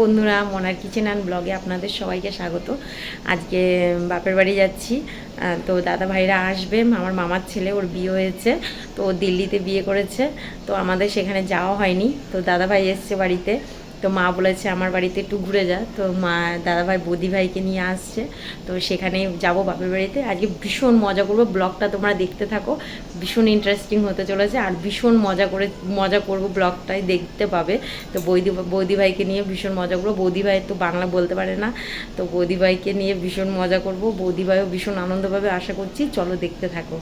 বন্ধুরা, মনার kitchen and ব্লগে আপনাদের সবাইকে স্বাগত। আজকে বাপের বাড়ি যাচ্ছি। তো দাদা ভাইরা আসবে। আমার মামার ছেলে ওর বিয়ে হয়েছে, তো দিল্লিতে বিয়ে করেছে। তো আমাদের সেখানে যাওয়া হয়নি। তো দাদা ভাই এসছে বাড়িতে। তো মা বলেছে আমার বাড়িতে একটু ঘুরে যা। তো মা দাদা ভাই বৌদি ভাইকে নিয়ে আসছে। তো সেখানে যাব বাপের বাড়িতে। আজকে ভীষণ মজা করব। ব্লগটা তোমরা দেখতে থাকো। ভীষণ ইন্টারেস্টিং হতে চলেছে। আর ভীষণ মজা করে, মজা করব ব্লগটাই দেখতে পাবে। তো বৌদি বৌদি ভাইকে নিয়ে ভীষণ মজা করব। বৌদি ভাই তো বাংলা বলতে পারে না। তো বৌদি ভাইকে নিয়ে ভীষণ মজা করব। বৌদি ভাইও ভীষণ আনন্দ পাবে আশা করছি। চলো দেখতে থাকো।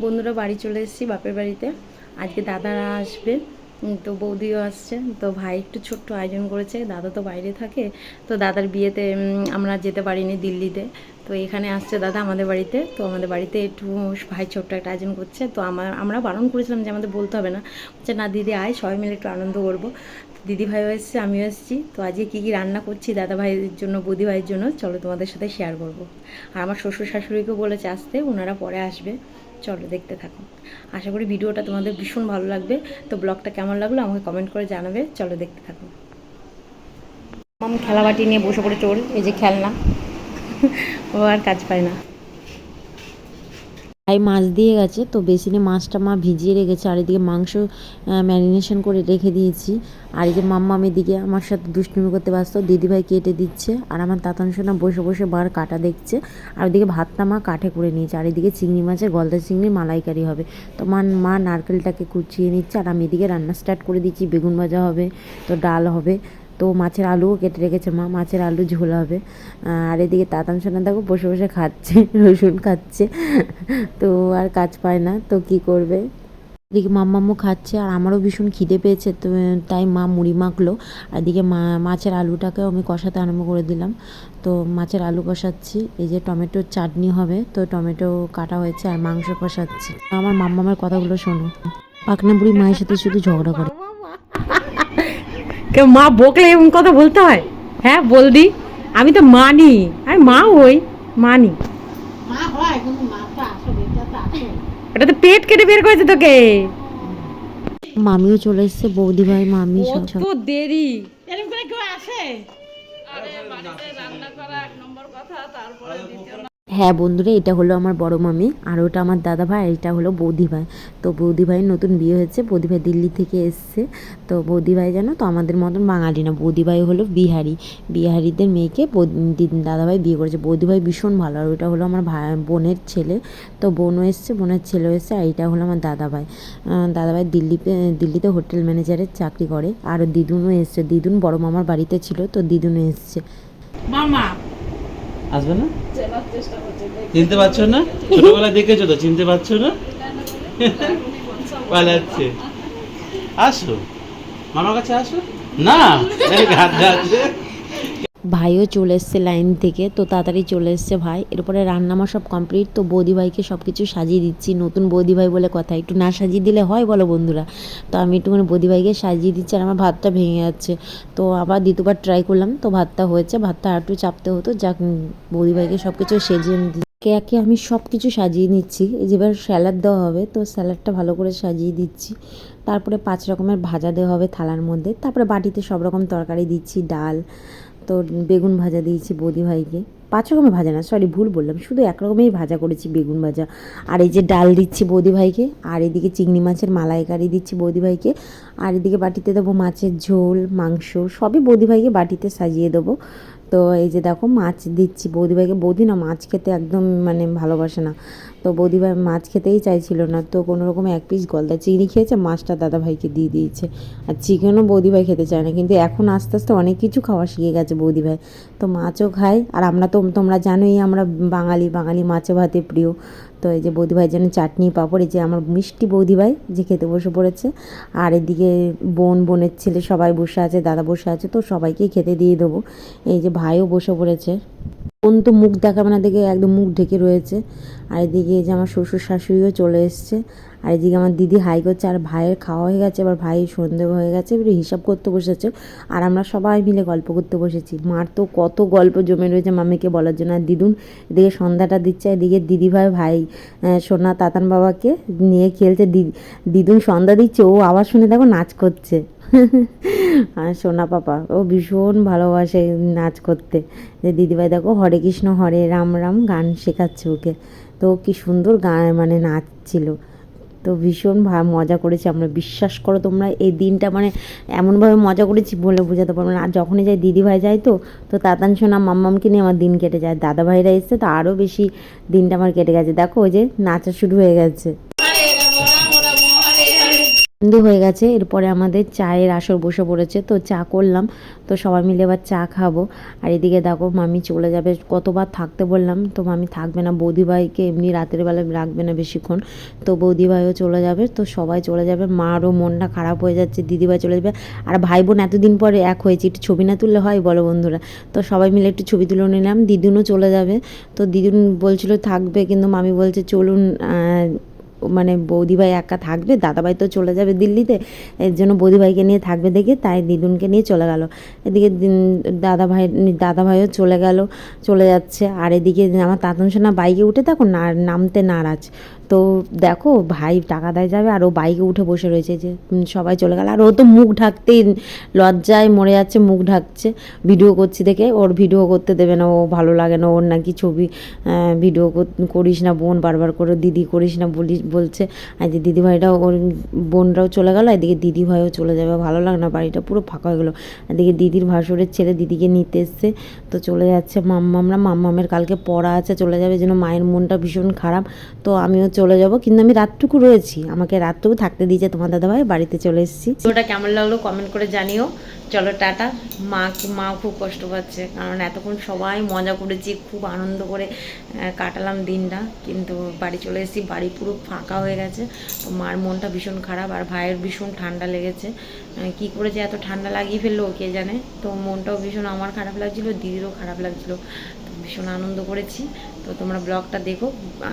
বন্ধুরা, বাড়ি চলে এসেছি বাপের বাড়িতে। আজকে দাদারা আসবে। তো বৌদিও আসছে, তো ভাই একটু ছোট্ট আয়োজন করেছে, দাদা তো বাইরে থাকে, তো দাদার বিয়েতে আমরা যেতে পারিনি দিল্লিতে, তো এখানে আসছে দাদা আমাদের বাড়িতে, তো আমাদের বাড়িতে একটু ভাই ছোট্ট একটা আয়োজন করছে, তো আমার আমরা বারণ করেছিলাম যে আমাদের বলতে হবে না, বলছে, না, দিদি আয়, সবাই মিলে একটু আনন্দ করব। দিদি ভাইও এসছে, আমিও এসেছি। তো আজকে কী কী রান্না করছি দাদা ভাইয়ের জন্য বৌদি ভাইয়ের জন্য, চলো তোমাদের সাথে শেয়ার করব। আর আমার শ্বশুর শাশুড়িকেও বলেছে আসতে, ওনারা পরে আসবে। চলো দেখতে থাকো। আশা করি ভিডিওটা তোমাদের ভীষণ ভালো লাগবে। তো ব্লগটা কেমন লাগল আমাকে কমেন্ট করে জানাবে। চলো দেখতে থাকো। মাম, খেলাবাটি নিয়ে বসে পড়ে চোর, এই যে খেলনা। ও আর কাজ পায় না। ভাই মাছ দিয়ে গেছে, তো বেসিনে মাছটা মা ভিজিয়ে রেখেছে, আর এদিকে মাংস ম্যারিনেশন করে রেখে দিয়েছি। আর এই যে মাম্মাম এদিকে আমার সাথে দুষ্টুমি করতে ব্যস্ত, দিদিভাই কেটে দিচ্ছে, আর আমার তাতান সোনা বসে বসে বার কাটা দেখছে, আর ওদিকে ভাতটা মা কাঠে করে নিয়েছে, আর এদিকে চিংড়ি মাছের গলদা চিংড়ি মালাইকারি হবে। তো মা মা নারকেলটাকে কুচিয়ে নিচ্ছে, আর আমি এদিকে রান্না স্টার্ট করে দিচ্ছি, বেগুন ভাজা হবে, তো ডাল হবে তো মাছের আলুও কেটে রেখেছে মা, মাছের আলু ঝোল হবে। আর এদিকে তাতাম সোনা দেখো বসে বসে খাচ্ছে, রসুন খাচ্ছে, তো আর কাজ পায় না, তো কি করবে? এদিকে মাম্মাম্মু খাচ্ছে আর আমারও ভীষণ খিদে পেয়েছে, তো, তাই মা মুড়ি মাখলো। আর এদিকে মা, মাছের আলুটাকেও আমি কষাতে আরম্ভ করে দিলাম। তো মাছের আলু কষাচ্ছি, এই যে টমেটোর চাটনি হবে, তো টমেটো কাটা হয়েছে আর মাংস কষাচ্ছি। আমার মাম্মামের কথাগুলো শোনো। পাকনা বুড়ি মায়ের সাথে শুধু ঝগড়া করে। কেউ মা বকলে এমন কথা বলতে হয়? হ্যাঁ বলদি। আমি তো মানি। আমি মা হই মানি। হয় এটা তো পেট কেটে বের করেছে তোকে। মামিও চলে এসছে বৌদি ভাই মামি সব দেরি। এরকম করে কেউ আসে? হ্যাঁ বন্ধুরা, এটা হলো আমার বড় মামি আর ওটা আমার দাদা ভাই এটা হলো বৌদি ভাই তো বৌদি ভাইয়ের নতুন বিয়ে হয়েছে বৌদি ভাই দিল্লি থেকে এসছে। তো বৌদি ভাই জানো তো আমাদের মতন বাঙালি না বৌদি ভাই হলো বিহারি। বিহারিদের মেয়েকে দাদা ভাই বিয়ে করেছে। বৌদি ভাই ভীষণ ভালো আর ওটা হলো আমার ভাই, বোনের ছেলে। তো বোনও এসছে, বোনের ছেলেও এসছে আর এটা হলো আমার দাদা ভাই দাদা ভাই দিল্লিতে দিল্লিতে হোটেল ম্যানেজারের চাকরি করে। আর দিদুনও এসছে, দিদুন বড় মামার বাড়িতে ছিল, তো দিদুনও এসছে। মামা আসবে না? চিনতে পারছ না? ছোটবেলায় দেখেছ তো? চিনতে পারছ না? পালাচ্ছে। আসো। মামার কাছে আসো। না হাত ভাইও চলে এসছে লাইন থেকে, তো তাড়াতাড়ি চলে এসছে ভাই। এরপরে রান্না আমার সব কমপ্লিট তো বৌদি ভাইকে সব কিছু সাজিয়ে দিচ্ছি। নতুন বৌদি ভাই বলে কথা, একটু না সাজিয়ে দিলে হয় বলো বন্ধুরা? তো আমি একটুখানি বৌদি ভাইকে সাজিয়ে দিচ্ছি আর আমার ভাতটা ভেঙে যাচ্ছে। তো আবার দ্বিতীয়বার ট্রাই করলাম, তো ভাতটা হয়েছে। ভাতটা আর একটু চাপতে হতো, যাক বৌদি ভাইকে সব কিছু সেজিয়ে একে আমি সব কিছু সাজিয়ে নিচ্ছি। এই যে এবার স্যালাড দেওয়া হবে, তো স্যালাডটা ভালো করে সাজিয়ে দিচ্ছি। তারপরে পাঁচ রকমের ভাজা দেওয়া হবে থালার মধ্যে। তারপরে বাটিতে সব রকম তরকারি দিচ্ছি, ডাল তো বেগুন ভাজা দিয়েছি বৌদি ভাইকে। পাঁচ রকমের ভাজা না সরি ভুল বললাম। শুধু এক রকমেরই ভাজা করেছি বেগুন ভাজা। আর এই যে ডাল দিচ্ছি বৌদি ভাইকে, আর এদিকে চিংড়ি মাছের মালাইকারি দিচ্ছি বৌদি ভাইকে। আর এদিকে বাটিতে দেবো মাছের ঝোল, মাংস, সবই বৌদি ভাইকে বাটিতে সাজিয়ে দেবো। তো এই যে দেখো মাছ দিচ্ছি। বৌদিভাইকে, বৌদি না মাছ খেতে একদম মানে ভালোবাসে না। তো বৌদিভাই মাছ খেতেই চাইছিল না। তো কোনো রকম এক পিস গলদা চিংড়ি খেয়েছে, মাছটা দাদাভাইকে দিয়ে দিয়েছে। আর চিকেনও বৌদিভাই খেতে চায় না। কিন্তু এখন আস্তে আস্তে অনেক কিছু খাওয়া শিখে গেছে বৌদিভাই। তো মাছও খায়। আর আমরা তো, তোমরা জানোই আমরা বাঙালি বাঙালি মাছে ভাতে প্রিয়। তো এই যে বৌদি ভাই যেন চাটনি পাপড়, এই যে আমার মিষ্টি বৌদি ভাই যে খেতে বসে পড়েছে। আর এদিকে বোন, বোনের ছেলে সবাই বসে আছে, দাদা বসে আছে, তো সবাইকেই খেতে দিয়ে দেবো। এই যে ভাইও বসে পড়েছে। বোন তো মুখ দেখাবে না দেখে, একদম মুখ ঢেকে রয়েছে। আর এদিকে যে আমার শ্বশুর শাশুড়িও চলে এসছে। আর এদিকে আমার দিদি হাই করছে, আর ভাইয়ের খাওয়া হয়ে গেছে, এবার ভাই সন্ধে হয়ে গেছে, এবারে হিসাব করতে বসেছে। আর আমরা সবাই মিলে গল্প করতে বসেছি। মার তো কত গল্প জমে রয়েছে মামিকে বলার জন্য। আর দিদুন এদিকে সন্ধ্যাটা দিচ্ছে, এদিকে দিদি ভাই ভাই সোনা, তাতান বাবাকে নিয়ে খেলছে। দিদি দিদুন সন্ধ্যা দিচ্ছে, ও আবার শুনে দেখো নাচ করছে। আর সোনা পাপা, ও ভীষণ ভালোবাসে নাচ করতে। যে দিদিভাই দেখো, হরে কৃষ্ণ, হরে রাম রাম গান শেখাচ্ছে ওকে। তো কি সুন্দর গান মানে নাচছিল। তো ভীষণ মজা করেছি আমরা। বিশ্বাস করো তোমরা, এই দিনটা মানে এমনভাবে মজা করেছি বলে বোঝাতে পারব না। আর যখনই যাই দিদিভাই যায় তো তো তাতান সোনা মাম্মামকে নিয়ে আমার দিন কেটে যায়। দাদাভাইরা এসছে তো আরও বেশি দিনটা আমার কেটে গেছে। দেখো ওই যে নাচা শুরু হয়ে গেছে। সন্ধে হয়ে গেছে। এরপরে আমাদের চায়ের আসর বসে পড়েছে। তো চা করলাম। তো সবাই মিলে এবার চা খাব। আর এদিকে দেখো, মামি চলে যাবে। কতবার থাকতে বললাম, তো মামি থাকবে না। বৌদিভাইকে এমনি রাতের বেলা রাখবে না বেশিক্ষণ। তো বৌদিভাইও চলে যাবে। তো সবাই চলে যাবে। মারও মনটা খারাপ হয়ে যাচ্ছে। দিদিভাই চলে যাবে। আর ভাই বোন এতদিন পরে এক হয়েছে। একটু ছবি না তুললে হয় বলো বন্ধুরা? তো সবাই মিলে একটু ছবি তুলে নিলাম। দিদুনও চলে যাবে। তো দিদুন বলছিল থাকবে, কিন্তু মামি বলছে চলুন মানে বৌদিভাই একা থাকবে, দাদাভাই তো চলে যাবে দিল্লিতে, এর জন্য বৌদিভাইকে নিয়ে থাকবে দেখে তাই দিদুনকে নিয়ে চলে গেল। এদিকে দাদাভাই, দাদাভাইও চলে গেল, চলে যাচ্ছে। আর এদিকে আমার তাতন সোনা বাইকে উঠে থাকুন, না, নামতে নারাজ। তো দেখো, ভাই টাকা দেয় যাবে আর ও বাইকে উঠে বসে রয়েছে যে সবাই চলে গেল। আর ও তো মুখ ঢাকতেই লজ্জায় মরে যাচ্ছে, মুখ ঢাকছে। ভিডিও করছি দেখে, ওর ভিডিও করতে দেবে না, ও ভালো লাগে না, ওর নাকি ছবি ভিডিও কর- করিস না, বোন বারবার করে দিদি করিস না বলি, বলছে। আর যে দিদিভাইটাও, ওর বোনরাও চলে গেল, এদিকে দিদিভাইও চলে যাবে, ভালো লাগে না, বাড়িটা পুরো ফাঁকা হয়ে গেলো। এদিকে দিদির ভাসুরের ছেলে দিদিকে নিতে এসছে, তো চলে যাচ্ছে মাম্মামরা। মাম্মামের কালকে পড়া আছে, চলে যাবে, যেন মায়ের মনটা ভীষণ খারাপ। তো আমিও চলে যাব, কিন্তু আমি রাতটুকু রয়েছি। আমাকে রাতটুকু থাকতে দিয়েছে তোমার দাদাভাই, বাড়িতে চলে এসেছি। ওটা কেমন লাগল কমেন্ট করে জানিও। চলো টাটা। মা মা খুব কষ্ট পাচ্ছে, কারণ এতক্ষণ সবাই মজা করেছি, খুব আনন্দ করে কাটালাম দিনটা। কিন্তু বাড়ি চলে এসেছি, বাড়ি পুরো ফাঁকা হয়ে গেছে। তো মার মনটা ভীষণ খারাপ, আর ভাইয়ের ভীষণ ঠান্ডা লেগেছে। কি করে যে এত ঠান্ডা লাগিয়ে ফেলল, কে জানে? তো মনটাও ভীষণ, আমার খারাপ লাগছিল, দিদিরও খারাপ লাগছিল। ভীষণ আনন্দ করেছি। তো তোমরা ব্লগটা দেখো।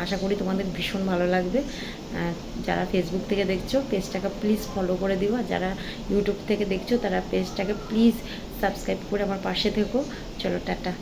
আশা করি তোমাদের ভীষণ ভালো লাগবে। যারা ফেসবুক থেকে দেখছ, পেজটাকে প্লিজ ফলো করে দিও। আর যারা ইউটিউব থেকে দেখছ, তারা পেজটাকে প্লিজ সাবস্ক্রাইব করে আমার পাশে থেকো। চলো, টাটা।